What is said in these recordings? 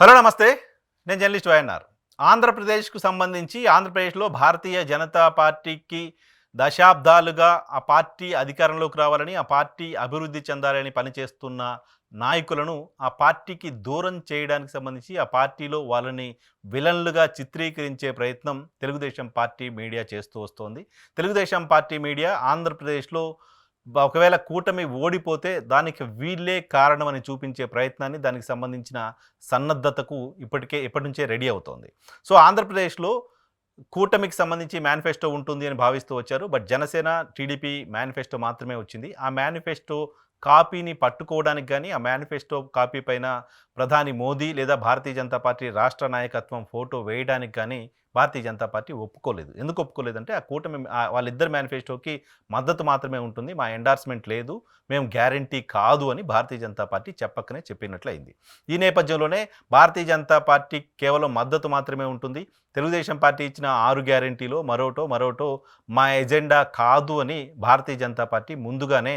Hello నమస్తే. నేను journalist YNR. ఆంధ్రప్రదేశ్కు సంబంధించి ఆంధ్రప్రదేశ్లో భారతీయ జనతా పార్టీకి దశాబ్దాలుగా ఆ పార్టీ అధికారంలోకి రావాలని ఆ పార్టీ అభివృద్ధి చెందాలని పనిచేస్తున్న నాయకులను ఆ పార్టీకి దూరం చేయడానికి సంబంధించి ఆ పార్టీలో వాళ్ళని విలన్లుగా చిత్రీకరించే ప్రయత్నం తెలుగుదేశం పార్టీ మీడియా చేస్తూ వస్తోంది. తెలుగుదేశం పార్టీ మీడియా ఆంధ్రప్రదేశ్లో ఒకవేళ కూటమి ఓడిపోతే దానికి వీళ్ళే కారణమని చూపించే ప్రయత్నాన్ని దానికి సంబంధించిన సన్నద్ధతకు ఇప్పటికే ఇప్పటి నుంచే రెడీ అవుతోంది. సో ఆంధ్రప్రదేశ్లో కూటమికి సంబంధించి మేనిఫెస్టో ఉంటుంది అని భావిస్తూ వచ్చారు. బట్ జనసేన టీడీపీ మేనిఫెస్టో మాత్రమే వచ్చింది. ఆ మేనిఫెస్టో కాపీని పట్టుకోవడానికి కానీ ఆ మేనిఫెస్టో కాపీ పైన ప్రధాని మోదీ లేదా భారతీయ జనతా పార్టీ రాష్ట్ర నాయకత్వం ఫోటో వేయడానికి కానీ భారతీయ జనతా పార్టీ ఒప్పుకోలేదు. ఎందుకు ఒప్పుకోలేదంటే ఆ కూటమి వాళ్ళిద్దరు మేనిఫెస్టోకి మద్దతు మాత్రమే ఉంటుంది. మా ఎండార్స్మెంట్ లేదు. మేము గ్యారంటీ కాదు అని భారతీయ జనతా పార్టీ చెప్పకనే చెప్పినట్లయింది. ఈ నేపథ్యంలోనే భారతీయ జనతా పార్టీ కేవలం మద్దతు మాత్రమే ఉంటుంది. తెలుగుదేశం పార్టీ ఇచ్చిన ఆరు గ్యారంటీలో మరోటో మరోటో మా ఎజెండా కాదు అని భారతీయ జనతా పార్టీ ముందుగానే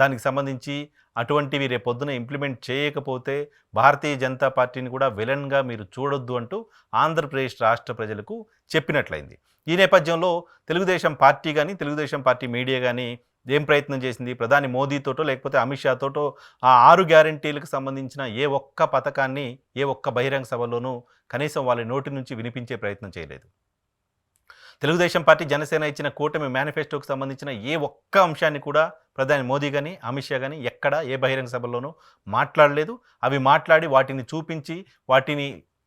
దానికి సంబంధించి అటువంటివి రేపొద్దున ఇంప్లిమెంట్ చేయకపోతే భారతీయ జనతా పార్టీని కూడా విలన్గా మీరు చూడొద్దు అంటూ ఆంధ్రప్రదేశ్ రాష్ట్ర ప్రజలకు చెప్పినట్లయింది. ఈ నేపథ్యంలో తెలుగుదేశం పార్టీ కానీ తెలుగుదేశం పార్టీ మీడియా కానీ ఏం ప్రయత్నం చేసింది? ప్రధాని మోదీతోటో లేకపోతే అమిత్ షాతోటో ఆ ఆరు గ్యారంటీలకు సంబంధించిన ఏ ఒక్క పథకాన్ని ఏ ఒక్క బహిరంగ సభలోనూ కనీసం వాళ్ళ నోటి నుంచి వినిపించే ప్రయత్నం చేయలేదు. తెలుగుదేశం పార్టీ జనసేన ఇచ్చిన కూటమి మేనిఫెస్టోకు సంబంధించిన ఏ ఒక్క అంశాన్ని కూడా ప్రధాని మోదీ కానీ అమిత్ షా కానీ ఎక్కడ ఏ బహిరంగ సభల్లోనూ మాట్లాడలేదు. అవి మాట్లాడి వాటిని చూపించి వాటిని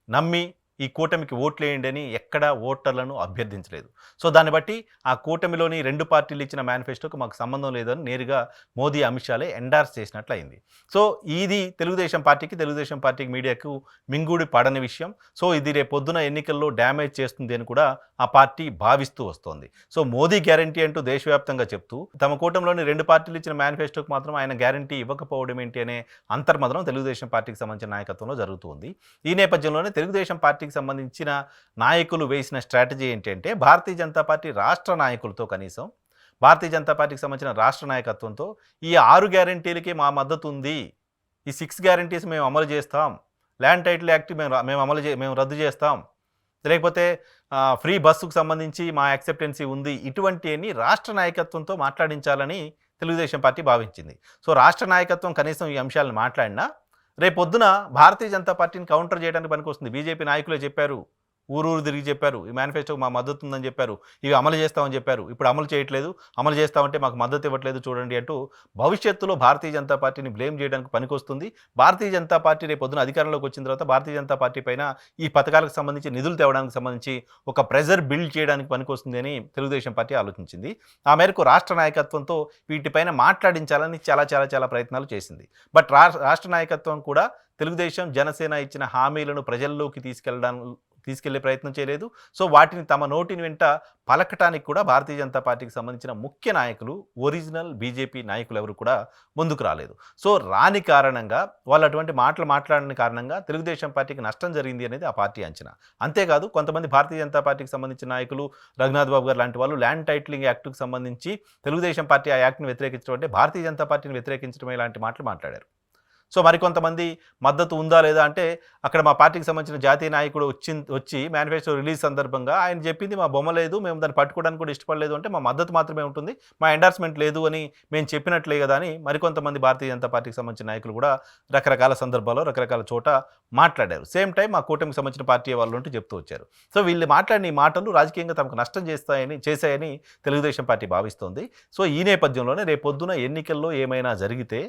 నమ్మి ఈ కూటమికి ఓట్లు వేయండి అని ఎక్కడా ఓటర్లను అభ్యర్థించలేదు. సో దాన్ని బట్టి ఆ కూటమిలోని రెండు పార్టీలు ఇచ్చిన మేనిఫెస్టోకి మాకు సంబంధం లేదని నేరుగా మోదీ అమిత్ షాలే ఎండార్స్ చేసినట్లు అయింది. సో ఇది తెలుగుదేశం పార్టీకి తెలుగుదేశం పార్టీకి మీడియాకు మింగుడి పడని విషయం. సో ఇది రేపు పొద్దున ఎన్నికల్లో డ్యామేజ్ చేస్తుంది అని కూడా ఆ పార్టీ భావిస్తూ వస్తోంది. సో మోదీ గ్యారంటీ అంటూ దేశవ్యాప్తంగా చెప్తూ తమ కూటమిలోని రెండు పార్టీలు ఇచ్చిన మేనిఫెస్టోకి మాత్రం ఆయన గ్యారంటీ ఇవ్వకపోవడం ఏంటి అనే అంతర్మదనం తెలుగుదేశం పార్టీకి సంబంధించిన నాయకత్వంలో జరుగుతుంది ఈ నేపథ్యంలోనే తెలుగుదేశం పార్టీకి సంబంధించిన నాయకులు వేసిన స్ట్రాటజీ ఏంటంటే భారతీయ జనతా పార్టీ రాష్ట్ర నాయకులతో కనీసం భారతీయ జనతా పార్టీకి సంబంధించిన రాష్ట్ర నాయకత్వంతో ఈ ఆరు గ్యారంటీలకి మా మద్దతు ఉంది ఈ సిక్స్ గ్యారంటీస్ మేము అమలు చేస్తాం. ల్యాండ్ టైటిల్ యాక్ట్ మేము మేము అమలు చే మేము రద్దు చేస్తాం. లేకపోతే ఫ్రీ బస్సుకు సంబంధించి మా యాక్సెప్టెన్సీ ఉంది. ఇటువంటివన్నీ రాష్ట్ర నాయకత్వంతో మాట్లాడించాలని తెలుగుదేశం పార్టీ భావించింది. సో రాష్ట్ర నాయకత్వం కనీసం ఈ అంశాలను మాట్లాడినా రేపొద్దున భారతీయ జనతా పార్టీని కౌంటర్ చేయడానికి పనికొస్తుంది. బీజేపీ నాయకులే చెప్పారు. ఊరూరు తిరిగి చెప్పారు ఈ మేనిఫెస్టోకి మా మద్దతు ఉందని చెప్పారు ఇవి అమలు చేస్తామని చెప్పారు. ఇప్పుడు అమలు చేయట్లేదు అమలు చేస్తామంటే మాకు మద్దతు ఇవ్వట్లేదు చూడండి అంటూ భవిష్యత్తులో భారతీయ జనతా పార్టీని బ్లేమ్ చేయడానికి పనికొస్తుంది. భారతీయ జనతా పార్టీ రేపు పొద్దున అధికారంలోకి వచ్చిన తర్వాత భారతీయ జనతా పార్టీ పైన ఈ పథకాలకు సంబంధించి నిధులు తేవడానికి సంబంధించి ఒక ప్రెజర్ బిల్డ్ చేయడానికి పనికొస్తుంది అని తెలుగుదేశం పార్టీ ఆలోచించింది. ఆ మేరకు రాష్ట్ర నాయకత్వంతో వీటిపైన మాట్లాడించాలని చాలా చాలా చాలా ప్రయత్నాలు చేసింది. బట్ రాష్ట్ర నాయకత్వం కూడా తెలుగుదేశం జనసేన ఇచ్చిన హామీలను ప్రజల్లోకి తీసుకెళ్ళడం తీసుకెళ్ళే ప్రయత్నం చేయలేదు. సో వాటిని తమ నోటిని వెంట పలకటానికి కూడా భారతీయ జనతా పార్టీకి సంబంధించిన ముఖ్య నాయకులు ఒరిజినల్ బీజేపీ నాయకులు ఎవరు కూడా ముందుకు రాలేదు. సో రాని కారణంగా వాళ్ళు అటువంటి మాటలు మాట్లాడని కారణంగా తెలుగుదేశం పార్టీకి నష్టం జరిగింది అనేది ఆ పార్టీ అంచనా. అంతేకాదు కొంతమంది భారతీయ జనతా పార్టీకి సంబంధించిన నాయకులు రఘునాథ్ బాబు గారు లాంటి వాళ్ళు ల్యాండ్ టైటిలింగ్ యాక్ట్కు సంబంధించి తెలుగుదేశం పార్టీ ఆ యాక్ట్ని వ్యతిరేకించడం అంటే భారతీయ జనతా పార్టీని వ్యతిరేకించడమే లాంటి మాటలు మాట్లాడారు. సో మరికొంతమంది మద్దతు ఉందా లేదా అంటే అక్కడ మా పార్టీకి సంబంధించిన జాతీయ నాయకుడు వచ్చి వచ్చి మేనిఫెస్టో రిలీజ్ సందర్భంగా ఆయన చెప్పింది మా బొమ్మ లేదు మేము దాన్ని పట్టుకోవడానికి కూడా ఇష్టపడలేదు. అంటే మా మద్దతు మాత్రమే ఉంటుంది మా ఎండార్స్మెంట్ లేదు అని మేము చెప్పినట్లే కదా అని మరికొంతమంది భారతీయ జనతా పార్టీకి సంబంధించిన నాయకులు కూడా రకరకాల సందర్భాల్లో రకరకాల చోట మాట్లాడారు. సేమ్ టైం మా కూటమికి సంబంధించిన పార్టీ వాళ్ళు ఉంటూ చెప్తూ వచ్చారు. సో వీళ్ళు మాట్లాడిన ఈ మాటలు రాజకీయంగా తమకు నష్టం చేస్తాయని చేశాయని తెలుగుదేశం పార్టీ భావిస్తోంది. సో ఈ నేపథ్యంలోనే రేపొద్దున ఎన్నికల్లో ఏమైనా జరిగితే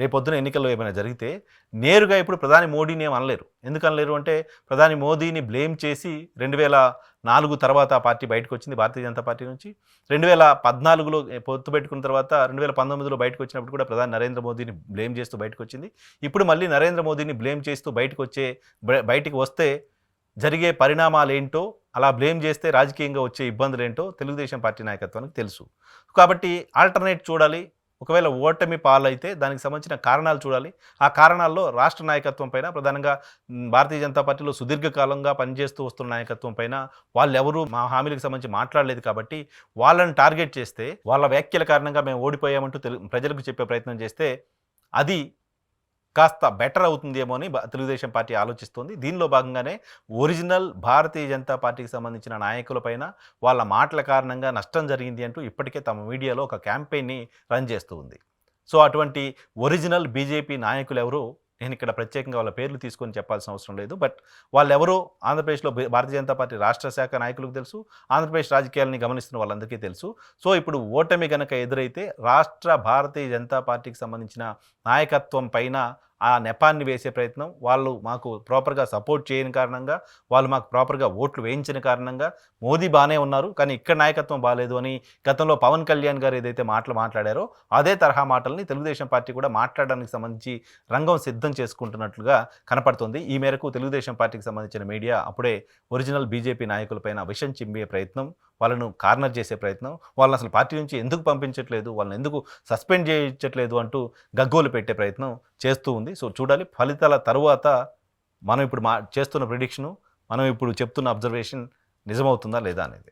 రేపొద్దున ఎన్నికల్లో ఏమైనా జరిగితే నేరుగా ఇప్పుడు ప్రధాని మోడీని ఏం అనలేరు. ఎందుకు అనలేరు అంటే ప్రధాని మోదీని బ్లేమ్ చేసి రెండు వేల నాలుగు తర్వాత ఆ పార్టీ బయటకు వచ్చింది భారతీయ జనతా పార్టీ నుంచి. రెండు వేల పద్నాలుగులో పొత్తు పెట్టుకున్న తర్వాత రెండు వేల పంతొమ్మిదిలో బయటకు వచ్చినప్పుడు కూడా ప్రధాని నరేంద్ర మోదీని బ్లేమ్ చేస్తూ బయటకు వచ్చింది. ఇప్పుడు మళ్ళీ నరేంద్ర మోదీని బ్లేమ్ చేస్తూ బయటకు వచ్చే బయటికి వస్తే జరిగే పరిణామాలు ఏంటో అలా బ్లేమ్ చేస్తే రాజకీయంగా వచ్చే ఇబ్బందులు ఏంటో తెలుగుదేశం పార్టీ నాయకత్వానికి తెలుసు. కాబట్టి ఆల్టర్నేట్ చూడాలి ఒకవేళ ఓటమి పాలైతే దానికి సంబంధించిన కారణాలు చూడాలి. ఆ కారణాల్లో రాష్ట్ర నాయకత్వం పైన ప్రధానంగా భారతీయ జనతా పార్టీలో సుదీర్ఘకాలంగా పనిచేస్తూ వస్తున్న నాయకత్వం పైన వాళ్ళు ఎవరు మా హామీలకు సంబంధించి మాట్లాడలేదు కాబట్టి వాళ్ళని టార్గెట్ చేస్తే వాళ్ళ వ్యాఖ్యల కారణంగా మేము ఓడిపోయామంటూ తెలు ప్రజలకు చెప్పే ప్రయత్నం చేస్తే అది కాస్త బెటర్ అవుతుందేమో అని తెలుగుదేశం పార్టీ ఆలోచిస్తోంది. దీనిలో భాగంగానే ఒరిజినల్ భారతీయ జనతా పార్టీకి సంబంధించిన నాయకులపైన వాళ్ళ మాటల కారణంగా నష్టం జరిగింది అంటూ ఇప్పటికే తమ మీడియాలో ఒక క్యాంపెయిన్ని రన్ చేస్తూ ఉంది. సో అటువంటి ఒరిజినల్ బీజేపీ నాయకులు ఎవరు? నేను ఇక్కడ ప్రత్యేకంగా వాళ్ళ పేర్లు తీసుకొని చెప్పాల్సిన అవసరం లేదు. బట్ వాళ్ళెవరో ఆంధ్రప్రదేశ్లో భారతీయ జనతా పార్టీ రాష్ట్ర శాఖ నాయకులకు తెలుసు ఆంధ్రప్రదేశ్ రాజకీయాలని గమనిస్తున్న వాళ్ళందరికీ తెలుసు. సో ఇప్పుడు ఓటమి గనక ఎదురైతే రాష్ట్ర భారతీయ జనతా పార్టీకి సంబంధించిన నాయకత్వం పైన ఆ నెపాన్ని వేసే ప్రయత్నం వాళ్ళు మాకు ప్రాపర్గా సపోర్ట్ చేయని కారణంగా వాళ్ళు మాకు ప్రాపర్గా ఓట్లు వేయించిన కారణంగా మోదీ బాగానే ఉన్నారు. కానీ ఇక్కడ నాయకత్వం బాగాలేదు అని గతంలో పవన్ కళ్యాణ్ గారు ఏదైతే మాటలు మాట్లాడారో అదే తరహా మాటల్ని తెలుగుదేశం పార్టీ కూడా మాట్లాడడానికి సంబంధించి రంగం సిద్ధం చేసుకుంటున్నట్లుగా కనపడుతుంది. ఈ మేరకు తెలుగుదేశం పార్టీకి సంబంధించిన మీడియా అప్పుడే ఒరిజినల్ బీజేపీ నాయకులపైన విషం చిమ్మే ప్రయత్నం వాళ్ళను కార్నర్ చేసే ప్రయత్నం వాళ్ళని అసలు పార్టీ నుంచి ఎందుకు పంపించట్లేదు వాళ్ళని ఎందుకు సస్పెండ్ చేయించట్లేదు అంటూ గగ్గోలు పెట్టే ప్రయత్నం చేస్తూ ఉంది. సో చూడాలి. ఫలితాల తరువాత మనం ఇప్పుడు మా చేస్తున్న ప్రిడిక్షను మనం ఇప్పుడు చెప్తున్న అబ్జర్వేషన్ నిజమవుతుందా లేదా అనేది.